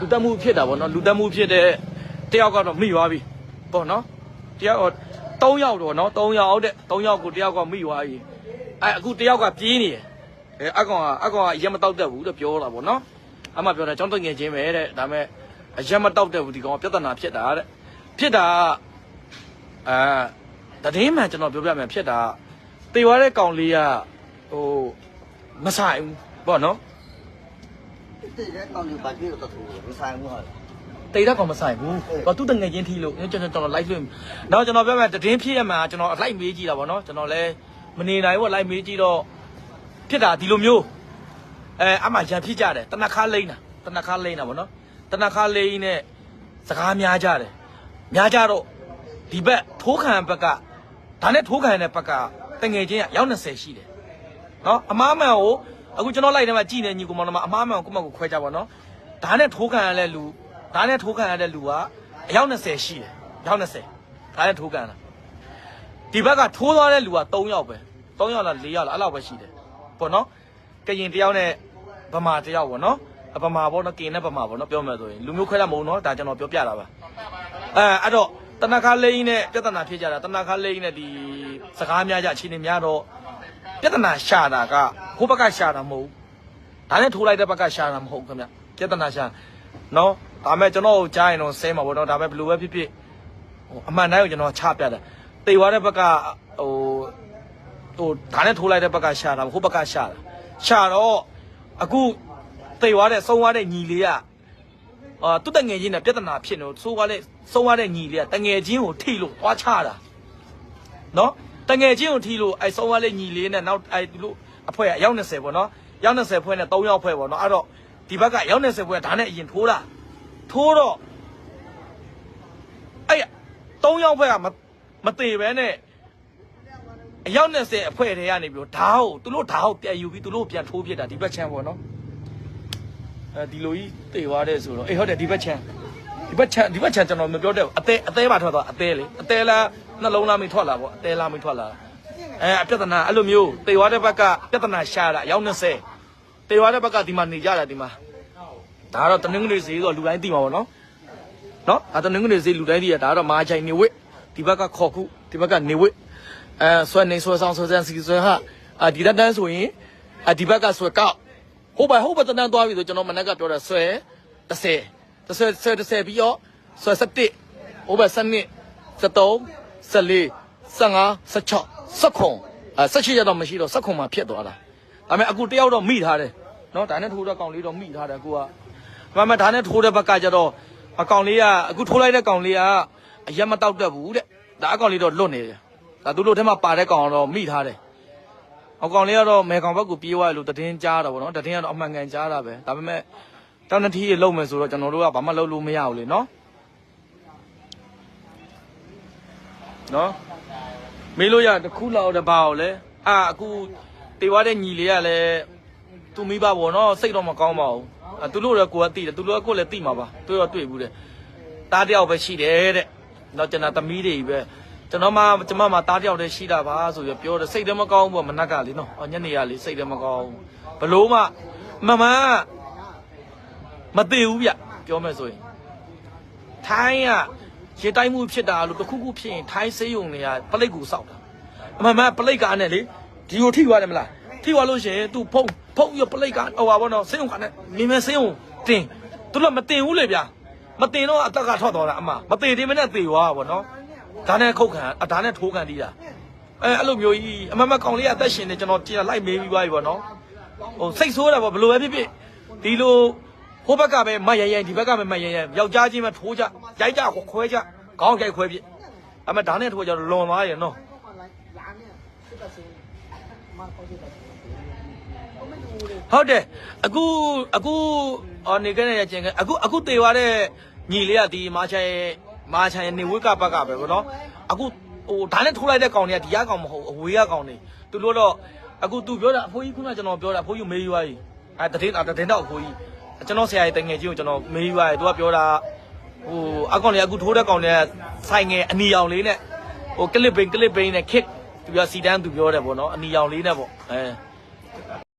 လူတက်မှုဖြစ်တာပေါ့နော်လူတက်မှုဖြစ်တဲ့တယောက်ကတော့မိသွားပြီပေါ့နော်တယောက်တော့3ယောက်တော့နော်3ယောက်တဲ့3ယောက်ကိုတယောက်ကမိသွားပြီအဲအခုတယောက်ကပြေးနေတယ်အဲအကောင်ကအကောင်ကရက်မတောက်တတ်ဘူးလို့ပြောတာပေါ့နော်အမှပြောတယ်ကျောင်းတငယ်ချင်းပဲတဲ့ဒါပေမဲ့အရက်မတောက်တတ်ဘူးဒီကောင်ကပြဿနာဖြစ်တာတဲ့ဖြစ်တာကအဲတည်င်းမှန်ကျွန်တော်ပြောပြမယ်ဖြစ်တာတေသွားတဲ့ကောင်လေးကဟိုမဆိုင်ဘူးပေါ့နော် တိတဲ့ကောင်းနေပါပြေတော့တူမဆိုင်ဘူးဟာတိတ်တဲ့ကောင်မဆိုင်ဘူး။ဘာသူတငယ်ချင်းထီလို့ကျွန်တော်ကျွန်တော် live လွှင့်။နောက်ကျွန်တော်ပြောမယ်တည်င်းဖြစ်ရမှာကျွန်တော် live မေးကြည့်တာပေါ့နော်။ကျွန်တော်လည်းမနေနိုင်ဘူး live မေးကြည့်တော့ဖြစ်တာဒီလိုမျိုးအဲအမှရန်ဖြစ်ကြတယ်တနခါလိမ့်တာတနခါလိမ့်တာပေါ့နော်။တနခါလိမ့်နဲ့စကားများကြတယ်။များကြတော့ဒီဘက်ထိုးခံဘက်ကဒါနဲ့ထိုးခံတဲ့ဘက်ကတငယ်ချင်းကရောက်20ရှိတယ်။နော်အမားမှန်ကို အခုကျွန်တော်လိုက်ထဲမှာကြည်နေညီကောင်မတော်မှာအမားမှန်ကိုကိုယ့်မကိုခွဲကြပါတော့။ဒါနဲ့ထိုးခံရတဲ့လူဒါနဲ့ထိုးခံရတဲ့လူကအယောက်20ရှိတယ်။ယောက်20ဒါနဲ့ထိုးခံတာဒီဘက်ကထိုးသွားတဲ့လူက3ယောက်ပဲ3ယောက်လား4ယောက်လားအဲ့လောက်ပဲရှိတယ်။ပေါ့နော်။ကရင်တယောက်နဲ့ဗမာတယောက်ပေါ့နော်။အဗမာပေါ့နော်ကရင်နဲ့ဗမာပေါ့နော်ပြောမယ်ဆိုရင်လူမျိုးခွဲတာမဟုတ်နော်ဒါကျွန်တော်ပြောပြတာပါ။အဲအဲ့တော့တနခါလိမ့်နဲ့ပြဿနာဖြစ်ကြတာတနခါလိမ့်နဲ့ဒီစကားများကြအခြေအနေများတော့ ပြဿနာရှာတာကဟိုဘက်ကရှာတာမဟုတ်ဘူး။ဒါနဲ့ထိုးလိုက်တဲ့ဘက်ကရှာတာမဟုတ်ဘူးခင်ဗျ။ပြဿနာရှာနော်ဒါမဲ့ကျွန်တော်ကိုကြားရင်တော့ဆဲမှာပေါ့နော်ဒါမဲ့ဘယ်လိုပဲဖြစ်ဖြစ်ဟိုအမှန်တိုင်းကိုကျွန်တော်ချပြတယ်တေသွားတဲ့ဘက်ကဟိုဟိုဒါနဲ့ထိုးလိုက်တဲ့ဘက်ကရှာတာဟိုဘက်ကရှာတာရှာတော့အခုတေသွားတဲ့ဆုံးသွားတဲ့ညီလေးကအာသူ့တငယ်ချင်းနဲ့ပြဿနာဖြစ်နေလို့ဆိုးသွားတဲ့ဆုံးသွားတဲ့ညီလေးကတငယ်ချင်းကိုထိလို့သွားချတာနော်တ ငယ်ချင်းကိုထိလို့အဲဆုံးသွားတဲ့ညီလေးနဲ့နောက်အဲသူတို့အဖွဲ့ကအယောက်20ပေါ့နော်ယောက်20ဖွဲ့နဲ့3ယောက်ဖွဲ့ပေါ့နော်အဲ့တော့ဒီဘက်ကယောက်20ဖွဲ့ကဒါနဲ့အရင်ထိုးတာထိုးတော့အဲ့၃ယောက်ဘက်ကမမသေးပဲနဲ့အယောက်20အဖွဲ့တွေကနေပြီးတော့ဓာတ်ကိုသူတို့ဓာတ်ကိုပြန်ယူပြီးသူတို့ပြန်ထိုးပြစ်တာဒီဘက်ချမ်းပေါ့နော်အဲဒီလိုကြီးတေသွားတဲ့ဆိုတော့အေးဟုတ်တယ်ဒီဘက်ချမ်း ဒီဘက်ချမ်းဒီဘက်ချမ်းကျွန်တော်မပြောတဲ့ဘူးအသေးအသေးပါထွက်သွားအသေးလေအသေးလားနှလုံးသားမထွက်လာပေါ့အသေးလားမထွက်လာအဲအပြဿနာအဲ့လိုမျိုးတေသွားတဲ့ဘက်ကပြဿနာရှာတာအယောက်20တေသွားတဲ့ဘက်ကဒီမှာနေကြတာဒီမှာဒါကတော့တနင်္ဂနွေဈေးဆိုလူတိုင်းသိမှာပေါ့နော်နော်အဲတနင်္ဂနွေဈေးလူတိုင်းသိရဒါကတော့မာချိုင်နေဝစ်ဒီဘက်ကခေါ်ခုဒီဘက်ကနေဝစ်အဲဆွဲနေဆွဲဆောင်ဆွဲစမ်းစီဆွဲဟာအာဒီတက်တန်းဆိုရင်အဒီဘက်ကဆွဲကောက်ဟုတ်ပါဟုတ်ပါတန်းသွားပြီဆိုကျွန်တော်မနေ့ကပြောတာဆွဲ30 30ဆွဲ30ပြီးတော့ဆွဲ17ဟုတ်ပါ7နှစ်73 14 15 16 16အဲ16ရတော့မရှိတော့16မှာဖြစ်သွားတာဒါပေမဲ့အခုတယောက်တော့မိထားတယ်နော်ဒါနဲ့ထိုးတော့ကောင်လေးတော့မိထားတယ်ကိုက။ဘာမှဒါနဲ့ထိုးတဲ့ဘက်ကကျတော့အကောင်လေးကအခုထိုးလိုက်တဲ့ကောင်လေးကအရက်မတောက်တတ်ဘူးတဲ့။ဒါအကောင်လေးတော့လွတ်နေတယ်။ဒါသူတို့ထဲမှာပါတဲ့ကောင်တော့မိထားတယ်။အကောင်လေးကတော့မဲကောင်ဘက်ကိုပြေးသွားတယ်လို့တည်င်းကြားတာပေါ့နော်။တည်င်းကတော့အမှန်ကန်ကြားတာပဲ။ဒါပေမဲ့ တောင်းတထီးရေလုံးမယ်ဆိုတော့ကျွန်တော်တို့ကဘာမှလုပ်လို့မရဘူးလေနော်။နော်မေးလို့ရတစ်ခုလောက်တပါအောင်လေအာအခုတေသွားတဲ့ညီလေးကလည်းသူမိဘပေါ့နော်စိတ်တော့မကောင်းပါဘူးအဲသူတို့လည်းကိုယ်ကသိတယ်သူတို့ကကိုယ်လည်းသိမှာပါတွေ့တော့တွေ့ဘူးတဲ့တားတယောက်ပဲရှိတယ်တဲ့တော့ကျွန်တော်သမီးတွေပဲကျွန်တော်မှကျွန်မမှတားတယောက်တည်းရှိတာပါဆိုပြီးပြောတယ်စိတ်လည်းမကောင်းဘူးပေါ့မနက်ကလေနော်အော်ညနေကလေစိတ်လည်းမကောင်းဘူးဘလို့မှမမန်း မသိဘူးဗျပြောမယ်ဆိုရင်ထိုင်းကရေတိုင်းမှုဖြစ်တာလို့တစ်ခုခုဖြစ်ရင်ထိုင်းစေးရုံတွေကပလိတ်ကိုစောက်တာအမှန်မှန်ပလိတ်ကားနဲ့လေဒီကိုထိသွားတယ်မလားထိသွားလို့ရှိရင် तू ဖုံဖုံရပလိတ်ကဟိုပါဘောနော်စေးရုံကနဲ့မြင်မြင်စေးရုံတင်သူတို့မတင်ဘူးလေဗျာမတင်တော့အတက်ကထွက်သွားတာအမမတင်သေးမနဲ့သေသွားတာဗောနော်ဒါနဲ့ခုတ်ခံအဒါနဲ့ထိုးခံတီးတာအဲအဲ့လိုမျိုးကြီးအမမကောင်လေးကအသက်ရှင်နေကျွန်တော်ကြည့်လိုက်မေးပြီးသွားပြီဗောနော်ဟိုစိတ်ဆိုးတာဗောဘယ်လိုပဲဖြစ်ဖြစ်ဒီလို ဟိုဘက်ကပဲမတ်ရရဒီဘက်ကပဲမတ်ရရယောက်ျားချင်းပဲထိုးကြရိုက်ကြခွဲကြခေါင်းကြိုက်ခွဲပြစ်အမဒါနဲ့ထိုးကြတော့လွန်သွားရနော်ဟုတ်တယ်အခုအခုအော်နေခဲ့တဲ့ချင်းကအခုအခုတေသွားတဲ့ညီလေးကဒီမာချန်ရဲ့မာချန်ရဲ့နေဝိကဘက်ကပဲဗောနော်အခုဟိုဒါနဲ့ထိုးလိုက်တဲ့ကောင်တွေကဒီကကောင်မဟုတ်အဝေးကကောင်တွေသူတို့တော့အခုသူပြောတာအဖိုးကြီးခုနကကျွန်တော်ပြောတာအဖိုးကြီးမေးရွားကြီးအဲတတင်းတတင်းတော့အဖိုးကြီး ကျွန်တော်ဆရာကြီးတငယ်ချင်းကိုကျွန်တော်မေးရွားကြီးသူကပြောတာဟိုအကောင်လေးအခုထိုးတဲ့ကောင်တွေကဆိုင်ငယ်အနီအောင်လေးနဲ့ဟိုကလစ်ဘိန်ကလစ်ဘိန်နဲ့ခစ်သူကစီတန်းသူပြောတယ်ဗောနော်အနီအောင်လေးနဲ့ဗောအဲ